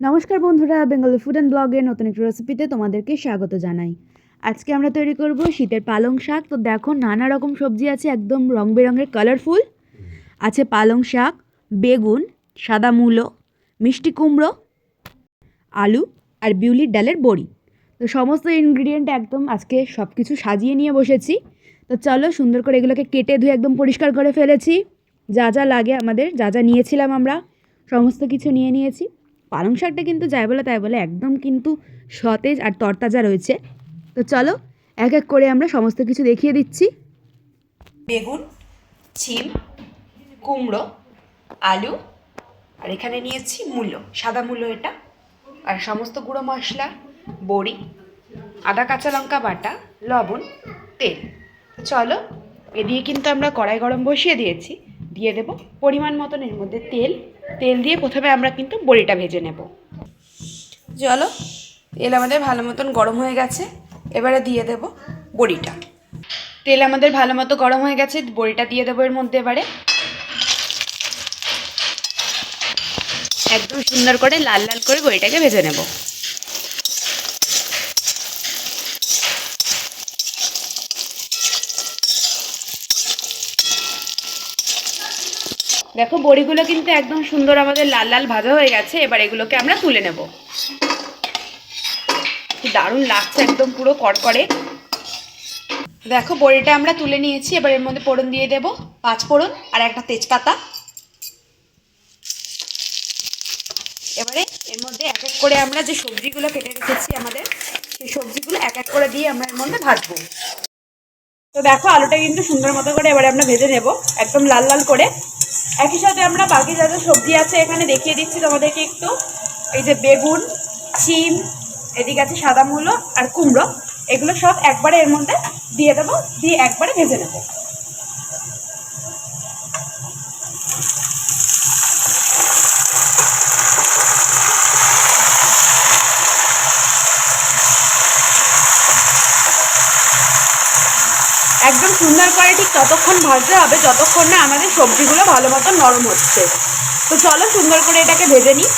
নমস্কার বন্ধুরা, Bengali food and ব্লগের নতুন একটি রেসিপিতে তোমাদেরকে স্বাগত জানাই। আজকে আমরা তৈরি করব শীতের পালং শাক। তো দেখো, নানা রকম সবজি আছে, একদম রং বেরঙের কালারফুল আছে পালং শাক, বেগুন, সাদা মূলো, মিষ্টি কুমড়ো, আলু আর বিউলির ডালের বড়ি। তো সমস্ত ইনগ্রিডিয়েন্ট একদম আজকে সব কিছু সাজিয়ে নিয়ে বসেছি। তো চলো, সুন্দর করে এগুলোকে কেটে ধুয়ে একদম পরিষ্কার করে ফেলেছি। যা যা লাগে আমাদের, যা যা নিয়েছিলাম আমরা, সমস্ত কিছু নিয়ে নিয়েছি। পালং শাকটা কিন্তু যাই বলে তাই বলে একদম কিন্তু সতেজ আর তরতাজা রয়েছে। তো চলো, এক এক করে আমরা সমস্ত কিছু দেখিয়ে দিচ্ছি। বেগুন চিম কুমড়ো, আলু, আর এখানে নিয়েছি মূলো, সাদা মূলো এটা, আর সমস্ত গুঁড়ো মশলা, বড়ি, আদা, কাঁচা লঙ্কা বাটা, লবণ, তেল। চলো, এ দিয়ে কিন্তু আমরা কড়াই গরম বসিয়ে দিয়েছি। দিয়ে দেব পরিমাণ মতন এর মধ্যে তেল তেল দিয়ে প্রথমে আমরা কিন্তু বড়িটা ভেজে নেব। চলো তেল আমাদের ভালো মতন গরম হয়ে গেছে এবারে দিয়ে দেব বড়িটা। তেল আমাদের ভালো মতো গরম হয়ে গেছে বড়িটা দিয়ে দেবো এর মধ্যে এবারে। একদম সুন্দর করে লাল লাল করে বড়িটাকে ভেজে নেব। দেখো, বড়িগুলো কিন্তু একদম সুন্দর আমাদের লাল লাল ভাজা হয়ে গেছে, এবার এগুলোকে আমরা তুলে নেব। দারুণ লাগছে একদম পুরো কড়কড়ে। দেখো, বড়িটা আমরা তুলে নিয়েছি, এবার এর মধ্যে ফোড়ন দিয়ে দেব, পাঁচ ফোড়ন আর একটা তেজপাতা। এবারে এর মধ্যে এক এক করে আমরা যে সবজিগুলো কেটে রেখেছি আমাদের, সেই সবজিগুলো এক এক করে দিয়ে আমরা এর মধ্যে ভাজবো। তো দেখো, আলুটা কিন্তু সুন্দর মতো করে এবারে আমরা ভেজে নেব, একদম লাল লাল করে। একই সাথে আমরা বাকি যা যা সবজি আছে এখানে দেখিয়ে দিচ্ছি তোমাদেরকে একটু। এই যে বেগুন, শিম, এদিকে আছে সাদা মূলো আর কুমড়ো। এগুলো সব একবারে এর মধ্যে দিয়ে দেবো, দিয়ে একবারে ভেজে নেব। একদম সুন্দর করে ঠিক ততক্ষণ ভাজতে হবে, যতক্ষণ না আমাদের সবজিগুলো ভালো মতো নরম হচ্ছে। তো চলো সুন্দর করে এটাকে ভেজে নিই।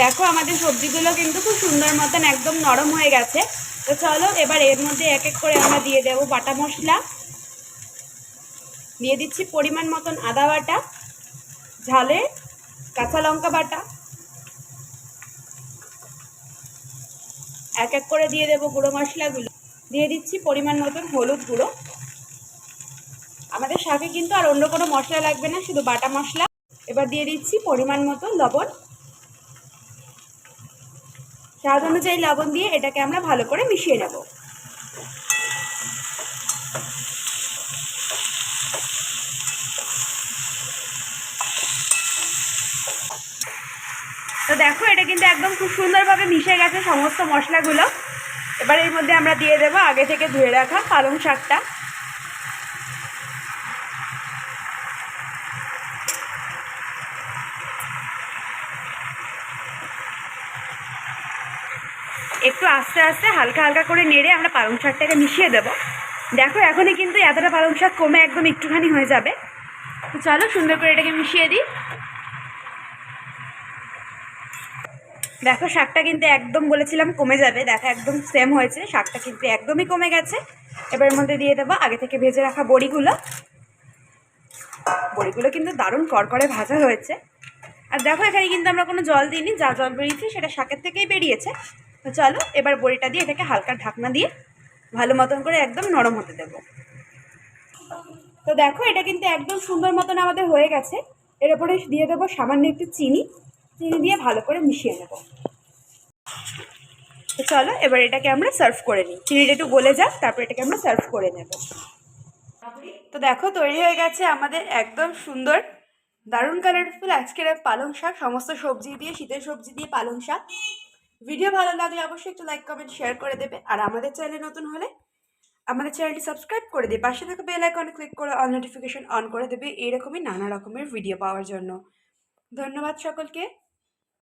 দেখো আমাদের সবজিগুলো কিন্তু খুব সুন্দর মতন একদম নরম হয়ে গেছে। তো চলো এবার এর মধ্যে এক এক করে আমরা দিয়ে দেবো বাটা মশলা। দিয়ে দিচ্ছি পরিমাণ মতন আদা বাটা, ঝালে কাঁচা লঙ্কা বাটা। এক এক করে দিয়ে দেবো গুঁড়ো মশলাগুলো। দিয়ে দিচ্ছি পরিমাণ মতন হলুদ গুঁড়ো। আমাদের শাকে কিন্তু আর অন্য কোনো মশলা লাগবে না, শুধু বাটা মশলা। এবার দিয়ে দিচ্ছি পরিমাণ মতো লবণ। স্বাদ অনুযায়ী লবণ দিয়ে এটাকে আমরা ভালো করে মিশিয়ে নেব। তো দেখো, এটা কিন্তু একদম খুব সুন্দরভাবে মিশে গেছে সমস্ত মশলাগুলো। এবার এর মধ্যে আমরা দিয়ে দেবো আগে থেকে ধুয়ে রাখা পালং শাকটা। একটু আস্তে আস্তে হালকা হালকা করে নেড়ে আমরা পালং শাকটাকে মিশিয়ে দেব। দেখো, এখনই কিন্তু এতটা পালং শাক কমে একদম একটুখানি হয়ে যাবে। তো চলো সুন্দর করে এটাকে মিশিয়ে দিই। দেখো, শাকটা কিন্তু একদম বলেছিলাম কমে যাবে। দেখো, একদম সেম হয়েছে। শাকটা কিন্তু একদমই কমে গেছে। এবার মধ্যে দিয়ে দেবো আগে থেকে ভেজে রাখা বড়িগুলো। বড়িগুলো কিন্তু দারুণ করকরে ভাজা হয়েছে। আর দেখো, এখানে কিন্তু আমরা কোনো জল দিইনি। যা জল বেরিয়েছে, সেটা শাকের থেকেই বেরিয়েছে। তো চলো, এবার বড়িটা দিয়ে এটাকে হালকা ঢাকনা দিয়ে ভালো মতন করে একদম নরম হতে দেবো। তো দেখো, এটা কিন্তু একদম সুন্দর মতন আমাদের হয়ে গেছে। এর উপরে দিয়ে দেবো সামান্য একটু চিনি। চিনি দিয়ে ভালো করে মিশিয়ে নেব। তো চলো, এবার এটাকে আমরা সার্ভ করে নিই। চিনিটা একটু গলে যাক, তারপর এটাকে আমরা সার্ভ করে নেব। তো দেখো, তৈরি হয়ে গেছে আমাদের একদম সুন্দর, দারুণ কালারফুল আজকের পালং শাক। সমস্ত সবজি দিয়ে, শীতের সবজি দিয়ে পালং শাক। ভিডিও ভালো লাগলে অবশ্যই একটু লাইক কমেন্ট শেয়ার করে দেবে। আর আমাদের চ্যানেলে নতুন হলে আমাদের চ্যানেলটি সাবস্ক্রাইব করে দিয়ে পাশে থাকা বেল আইকনে ক্লিক করে অল নোটিফিকেশন অন করে দেবে। এরকমই নানা রকমের ভিডিও পাওয়ার জন্য। ধন্যবাদ সকলকে।